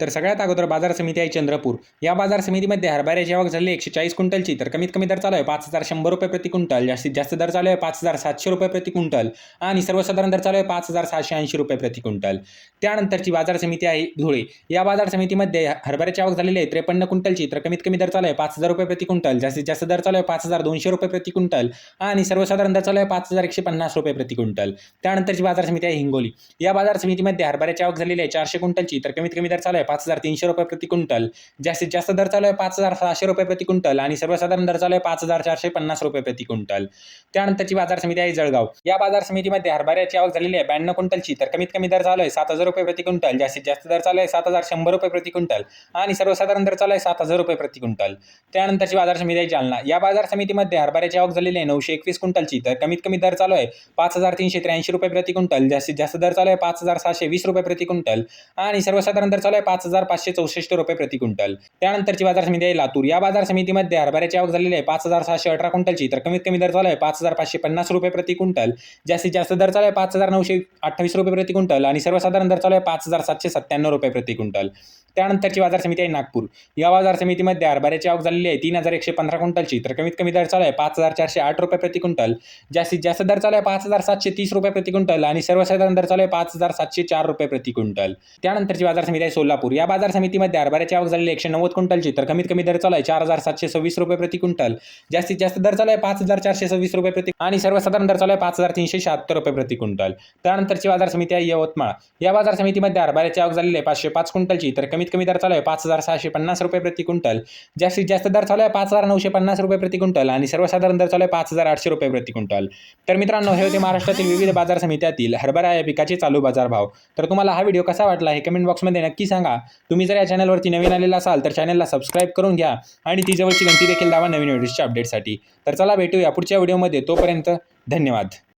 तर सगळ्यात अगोदर बाजार समिती आहे चंद्रपूर. या बाजार समितीमध्ये हरभऱ्याची आवक झाली एकशे चाळीस क्विंटलची. तर कमीत कमी दर चालू आहे पाच हजार शंभर रुपये प्रति क्विंटल. जास्तीत जास्त दर चालू आहे पाच हजार सातशे रुपये प्रति क्विंटल. आणि सर्वसाधारण दर चालू आहे पाच हजार सहाशे ऐंशी रुपये प्रति क्विंटल. त्यानंतरची बाजार समिती आहे धुळे. या बाजार समितीमध्ये हरभऱ्याची आवक झालेली आहे त्रेपन्न क्विंटलची. तर कमीत कमी दर चालू आहे पाच हजार रुपये प्रति क्विंटल. जास्तीत जास्त दर चालू आहे पाच हजार दोनशे रुपये प्रति क्विंटल. आणि सर्वसाधारण दर चालू आहे पाच हजार एकशे पन्नास रुपये प्रति क्विंटल. त्यानंतरची बाजार समिती आहे हिंगोली. या बाजार समितीमध्ये हरभऱ्याची आवक झालेली आहे चारशे क्विंटलची. तर कमीत कमी दर चालू आहे पाच हजार तीनशे रुपये प्रति क्विंटल. जास्तीत जास्त दर चालू आहे पाच हजार सहाशे रुपये प्रति क्विंटल आणि सर्वसाधारण दर चालू आहे पाच हजार चारशे पन्नास रुपये प्रति क्विंटल. त्यानंतरची बाजार समिती आहे जळगाव. या बाजार समितीमध्ये हरभऱ्याची आवक झालेली आहे ब्याण्णव क्विंटलची. तर कमीत कमी दर चालू आहे सात हजार रुपये प्रति क्विंटल. जास्तीत जास्त दर चालू आहे सात हजार शंभर रुपये प्रति क्विंटल. आणि सर्वसाधारण दर चालू आहे सात हजार रुपये प्रति क्विंटल. त्यानंतरची बाजार समिती आहे जालना. या बाजार समितीमध्ये हरभऱ्याची आवक झालेली आहे नऊशे एकवीस क्विंटलची. तर कमीत कमी दर चालू आहे पाच हजार तीनशे त्र्याऐंशी रुपये प्रति क्विंटल. जास्तीत जास्त दर चालू आहे पाच हजार सहाशे वीस रुपये प्रति क्विंटल. आणि सर्वसाधारण दर चालू आहे पाच पाच हजार पाचशे चौसष्ट रुपये प्रति क्विंटल. त्यानंतरची बाजार समिती आहे लातूर. या बाजार समितीमध्ये हरभऱ्याची आवक झालेली आहे. पाच हजार सहाशे अठरा क्विंटलची. तर कमीत कमी दर चालू आहे. पाच हजार पाचशे पन्नास रुपये प्रति क्विंटल. जास्तीत जास्त दर चालू आहे पाच हजार नऊशे अठ्ठावीस रुपये प्रति क्विंटल आणि सर्वसाधारण दर चालू आहे पाच हजार सातशे सत्त्याण्णव रुपये प्रति क्विंटल. त्यानंतरची बाजार समिती आहे नागपूर. या बाजार समितीमध्ये हरभऱ्याची आवक झालेली आहे तीन हजार एकशे पंधरा क्विंटलची. तर कमीत कमी दर चालू आहे पाच हजार चारशे आठ रुपये प्रति क्विंटल. जास्तीत जास्त दर चालू आहे पाच हजार सातशे तीस रुपये प्रति क्विंटल आणि सर्वसाधारण दर चालू आहे पाच हजार सातशे चार रुपये प्रति क्विंटल. त्यानंतरची बाजार समिती आहे सोलापूर. या बाजार समितीमध्ये हरभऱ्याची आवक झालेली एकशे नव्वद क्विंटलची तर कमीत कमी दर चालू आहे चार हजार सातशे सव्वीस रुपये प्रति क्विंटल. जास्तीत जास्त दर चालू आहे पाच हजार चारशे सव्वीस रुपये प्रति आणि सर्वसाधारण दर चालू आहे पाच हजार तीनशे शहात्तर रुपये प्रति क्विंटल. त्यानंतरची बाजार समिती आहे यवतमाळ. या बाजार समितीमध्ये हरभऱ्याची आवक झालेली आहे पाचशे पाच क्विंटलची तर कमीत कमी दर चालू आहे पाच हजार सहाशे पन्नास रुपये प्रति क्विंटल. जास्तीत जास्त दर चालू आहे पाच हजार नऊशे पन्नास रुपये प्रति क्विंटल आणि सर्वसाधारण दर चालू आहे पाच हजार आठशे रुपये प्रति क्विंटल. तर मित्रांनो हे होते महाराष्ट्रातील विविध बाजार समित्यातील हरभरा या पिकाचे चालू बाजारभाव तर तुम्हाला हा व्हिडिओ कसा वाटला हे कमेंट बॉक्समध्ये नक्की सांगा. तुम्ही जर या चॅनलवरती नवीन आलेला असाल तर चॅनलला सबस्क्राईब करून घ्या आणि ती जवळची घंटी देखील दावा नवीन व्हिडिओच्या अपडेटसाठी तर चला भेटूया पुढच्या व्हिडिओमध्ये तोपर्यंत धन्यवाद.